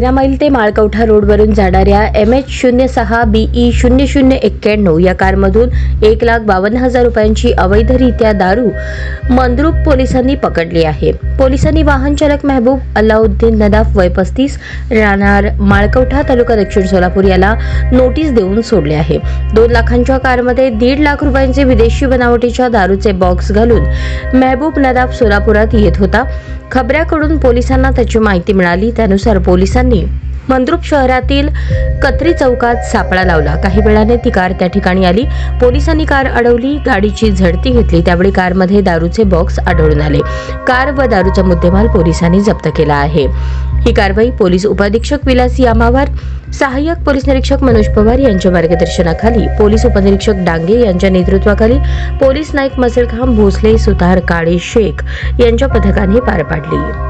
तेरा मैल ते माळकवठा रोडवरून जाणाऱ्या एम एच शून्य सहा बीई शून्य शून्य एक्क्याण्णव या कारमधून एक लाख बावन्न हजार रुपयांची अवैधरित्या दारू मंद्रुप पोलिसांनी पकडली आहे. पोलिसांनी वाहन चालक मेहबूब अल्लाउद्दीन नदाफ वय पस्तीस राहणार माळकवठा तालुका दक्षिण सोलापूर याला नोटीस देऊन सोडले आहे. दोन लाखांच्या कारमध्ये दीड लाख रुपयांचे विदेशी बनावटीच्या दारूचे बॉक्स घालून मेहबूब नदाफ सोलापुरात येत होता. खबऱ्याकडून पोलिसांना त्याची माहिती मिळाली. त्यानुसार पोलिसांनी मंद्रुप शहरातील कत्री चौकात सापळा लावला. काही वेळाने ती कार त्या ठिकाणी आली. पोलिसांनी कार अडवली. गाडीची झडती घेतली. त्यावेळी कारमध्ये दारूचे बॉक्स आढळून आले. कार व दारूचा मुद्देमाल पोलिसांनी जप्त केला आहे. ही कारवाई पोलीस उपाधीक्षक विलास यामावार सहाय्यक पोलीस निरीक्षक मनोज पवार यांच्या मार्गदर्शनाखाली पोलीस उपनिरीक्षक डांगे यांच्या नेतृत्वाखाली पोलीस नाईक मसलखाम भोसले सुतार काळे शेख यांच्या पथकाने पार पाडली.